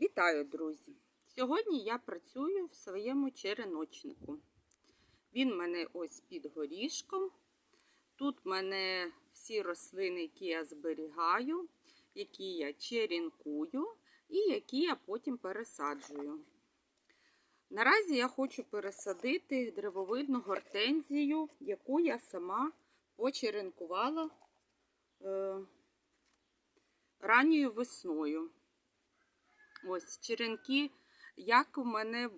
Вітаю, друзі! Сьогодні я працюю в своєму череночнику. Він в мене ось під горішком. Тут в мене всі рослини, які я зберігаю, які я черенкую і які я потім пересаджую. Наразі я хочу пересадити древовидну гортензію, яку я сама почеренкувала е, ранньою весною. Ось черенки, як у мене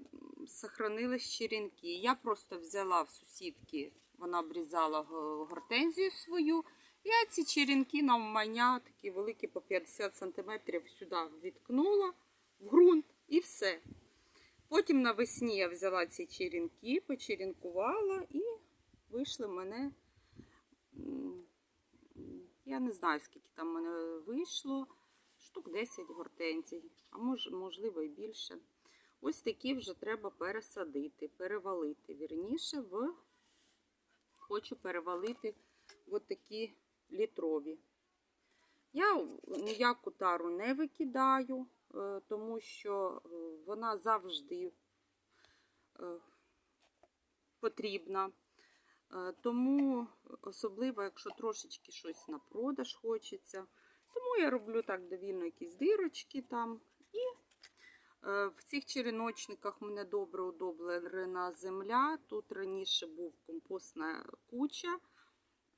сохранились черенки. Я просто взяла в сусідки, вона обрізала гортензію свою. Я ці черенки навмання, такі великі по 50 см, сюди відкнула в ґрунт і все. Потім навесні я взяла ці черенки, почеренкувала і вийшли в мене, я не знаю, скільки там в мене вийшло штук 10 гортензій, а мож, можливо і більше. Ось такі вже треба пересадити, перевалити. Вірніше, в хочу перевалити в такі літрові. Я ніяку тару не викидаю, е, тому що е, вона завжди е, потрібна. Тому, особливо, якщо трошечки щось на продаж хочеться, тому я роблю так довільно якісь дирочки там. І е, в цих череночниках мене добре удобрена земля. Тут раніше був компостна куча.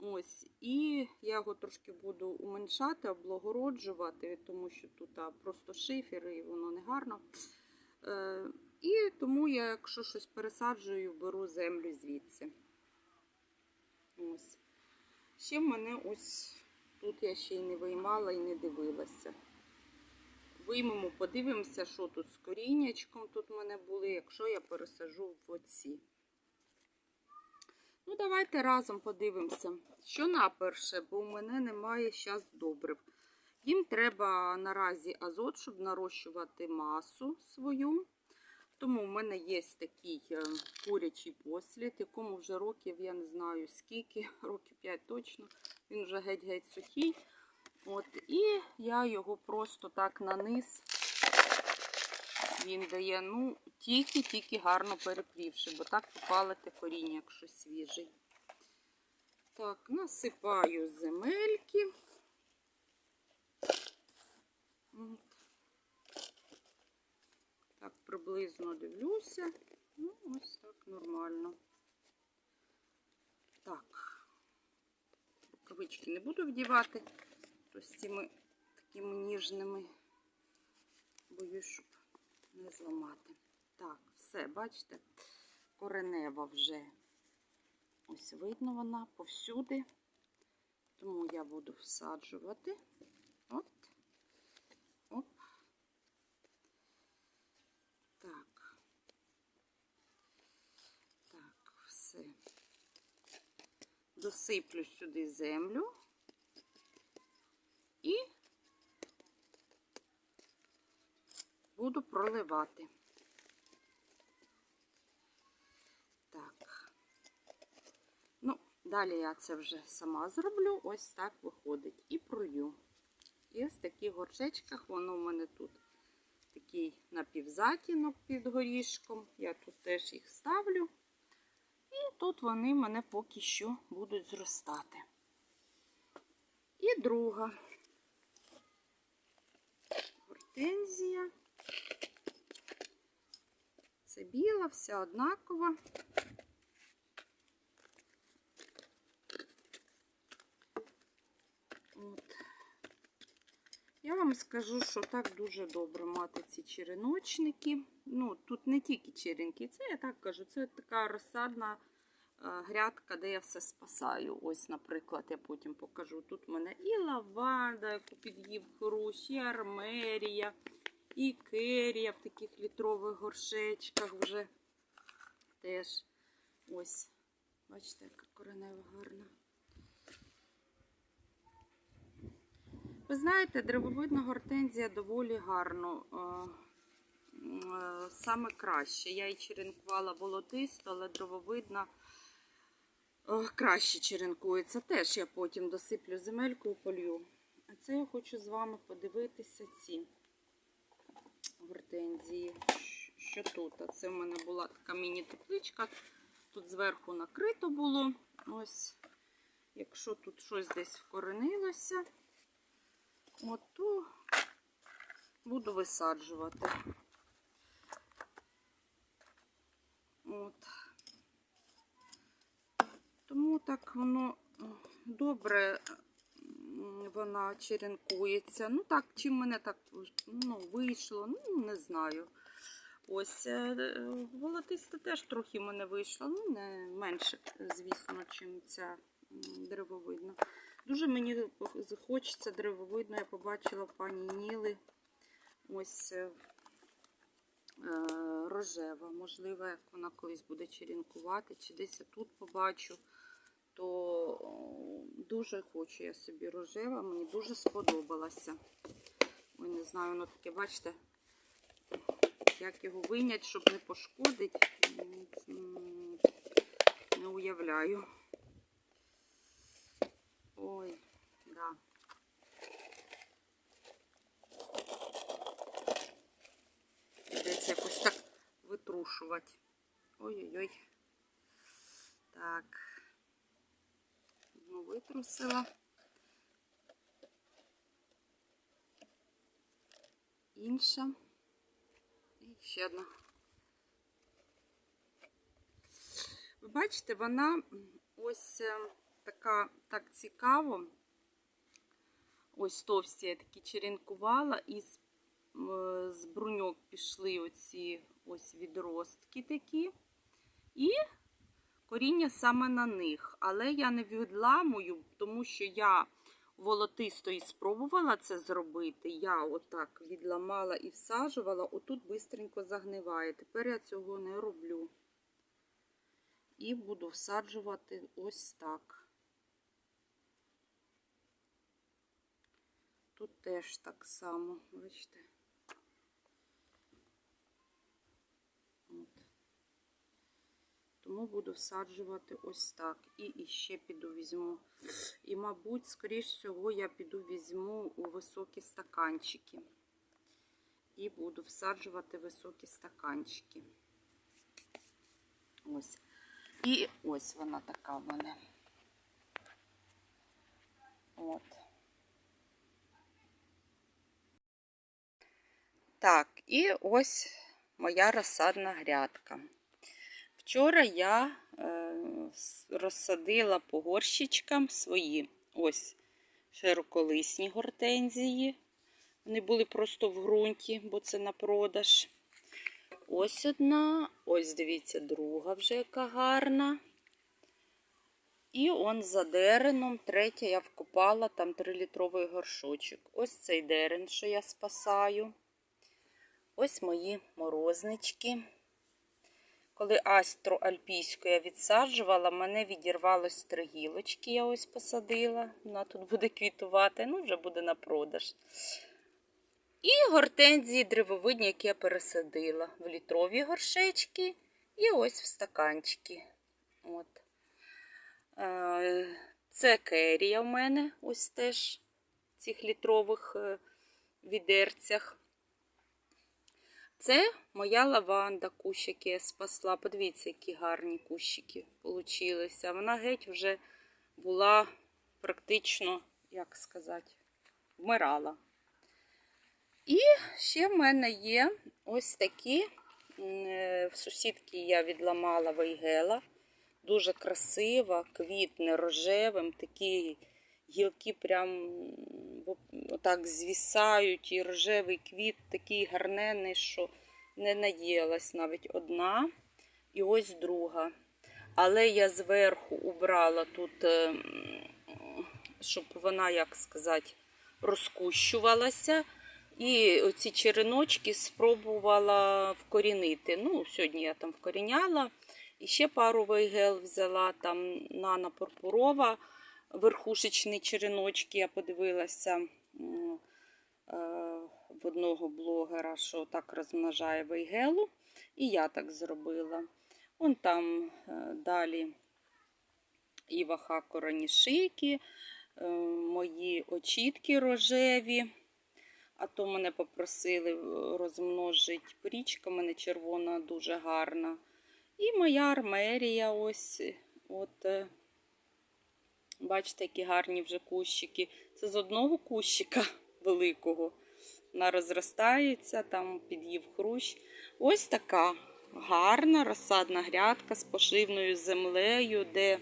Ось, І я його трошки буду уменшати, облагороджувати, тому що тут просто шифер і воно не гарно. Е, І тому я, якщо щось пересаджую, беру землю звідси. Ось. Ще в мене ось Тут я ще й не виймала і не дивилася. Виймемо, подивимося, що тут з коріннячком тут в мене були, якщо я пересажу в оці. Ну, давайте разом подивимося, що наперше, бо у мене немає зараз добрив. Їм треба наразі азот, щоб нарощувати масу свою. Тому в мене є такий е, курячий послід, якому вже років, я не знаю скільки, років 5 точно. Він вже геть-геть сухий. От, І я його просто так на низ. Він дає, ну, тільки-тільки гарно переплівши, бо так попалите коріння, якщо свіжий. Так, насипаю земельки. От. Так, приблизно дивлюся. Ну, ось так нормально. Так, рукавички не буду вдівати, то з цими такими ніжними, боюсь, щоб не зламати. Так, все, бачите, коренева вже ось видно вона повсюди. Тому я буду всаджувати. От. Оп. Так. Так, все. Досиплю сюди землю і буду проливати. Так. Ну, далі я це вже сама зроблю, ось так виходить. І пролью. І ось в таких горшечках воно в мене тут такий напівзатінок під горішком. Я тут теж їх ставлю. І тут вони в мене поки що будуть зростати. І друга гортензія. Це біла, вся однакова. От. Я вам скажу, що так дуже добре мати ці череночники. Ну, тут не тільки черенки, це я так кажу, це така розсадна грядка, де я все спасаю. Ось, наприклад, я потім покажу. Тут в мене і лаванда, яку під'їв хрущ, і армерія, і керія в таких літрових горшечках вже теж. Ось, бачите, яка коренева гарна. Ви знаєте, древовидна гортензія доволі гарно. Саме краще. Я її черенкувала болотисто, але дрововидна краще черенкується. Теж я потім досиплю земельку і полью. А це я хочу з вами подивитися ці гортензії. Що тут? А Це в мене була така міні-тепличка. Тут зверху накрито було. Ось, якщо тут щось десь вкоренилося, от, то буду висаджувати. От. Тому так воно добре вона черенкується. Ну так, чим мене так ну, вийшло, ну не знаю. Ось е, е, теж трохи в мене вийшло, ну не менше, звісно, чим ця деревовидна. Дуже мені хочеться деревовидно, я побачила пані Ніли. Ось е, рожева. Можливо, як вона колись буде черенкувати, чи десь я тут побачу, то дуже хочу я собі рожева, мені дуже сподобалася. Ой, не знаю, воно таке, бачите, як його винять, щоб не пошкодить, не уявляю. Ой, да. Придеться якось так витрушувати. Ой-ой-ой. Так. Одну витрусила. Інша. І ще одна. Ви бачите, вона ось е, така так цікаво. Ось товсті я такі черенкувала, і з, з бруньок пішли оці ось відростки такі. І коріння саме на них. Але я не відламую, тому що я волотистої спробувала це зробити. Я отак відламала і всаджувала, отут бистренько загниває. Тепер я цього не роблю. І буду всаджувати ось так. Тут теж так само, бачите. От. Тому буду всаджувати ось так. І іще піду візьму. І, мабуть, скоріш всього, я піду візьму у високі стаканчики. І буду всаджувати високі стаканчики. Ось. І ось вона така в мене. От. Так, і ось моя розсадна грядка. Вчора я е, розсадила по горщичкам свої ось широколисні гортензії. Вони були просто в ґрунті, бо це на продаж. Ось одна, ось дивіться, друга вже яка гарна. І он за дереном, третя я вкопала, там 3-літровий горшочок. Ось цей дерен, що я спасаю. Ось мої морознички. Коли астру альпійську я відсаджувала, мене відірвалось три гілочки, я ось посадила. Вона тут буде квітувати, ну вже буде на продаж. І гортензії древовидні, які я пересадила в літрові горшечки і ось в стаканчики. От. Е, Це керія в мене ось теж в цих літрових е, відерцях. Це моя лаванда, кущики я спасла. Подивіться, які гарні кущики получилися. Вона геть вже була практично, як сказати, вмирала. І ще в мене є ось такі. е, В сусідки я відламала вейгела. Дуже красива, квітне рожевим, такі гілки прям отак звісають, і рожевий квіт такий гарненний, що не наїлась навіть одна. І ось друга. Але я зверху убрала тут, е, щоб вона, як сказати, розкущувалася. І оці череночки спробувала вкорінити. Ну, сьогодні я там вкоріняла. І ще пару вейгел взяла, там Нана Пурпурова, верхушечні череночки. Я подивилася е, в одного блогера, що так розмножає вейгелу. І я так зробила. Вон там е, далі Іваха коронішики, е, мої очітки рожеві. А то мене попросили розмножити порічка, в мене червона дуже гарна. І моя армерія ось. От, бачите, які гарні вже кущики. Це з одного кущика великого. Вона розростається, там під'їв хрущ. Ось така гарна розсадна грядка з пошивною землею, де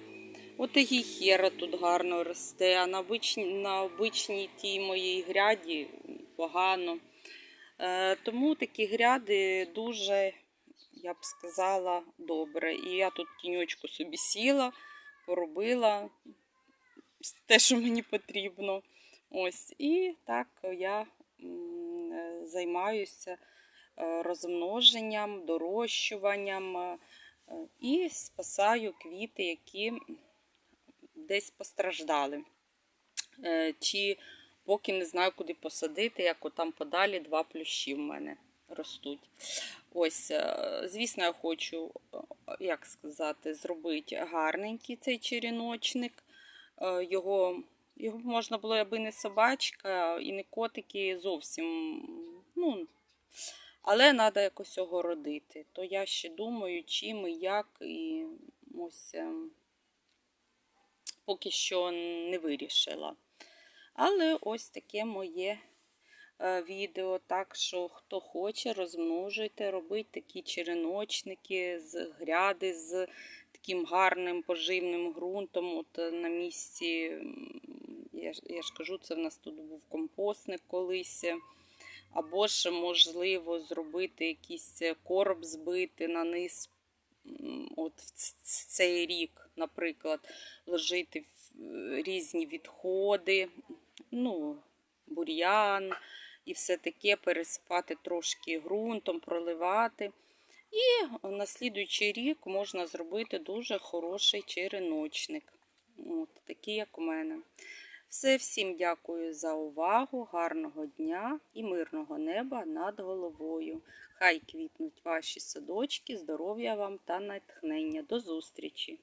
от гіхера тут гарно росте, а на обичній, на обичній тій моїй гряді погано. Е, тому такі гряди дуже, я б сказала, добре. І я тут тіньочку собі сіла, поробила те, що мені потрібно. Ось, і так я е, займаюся е, розмноженням, дорощуванням е, і спасаю квіти, які десь постраждали. Чи поки не знаю, куди посадити, як отам подалі два плющі в мене ростуть. Ось, звісно, я хочу, як сказати, зробити гарненький цей черіночник. Е, Його, його можна було, аби не собачка і не котики зовсім. Ну, але треба якось огородити. То я ще думаю, чим і як, і ось ем, поки що не вирішила. Але ось таке моє е, відео. Так що, хто хоче, розмножуйте, робіть такі череночники з гряди, з таким гарним поживним ґрунтом. От е, на місці, я, ж- я ж кажу, це в нас тут був компостник колись. Або ж можливо зробити якийсь короб збити на низ. От в цей рік, наприклад, ложити е, різні відходи, ну, бур'ян і все таке, пересипати трошки ґрунтом, проливати. І на слідуючий рік можна зробити дуже хороший череночник. От, такий, як у мене. Все, всім дякую за увагу, гарного дня і мирного неба над головою. Хай квітнуть ваші садочки, здоров'я вам та натхнення. До зустрічі!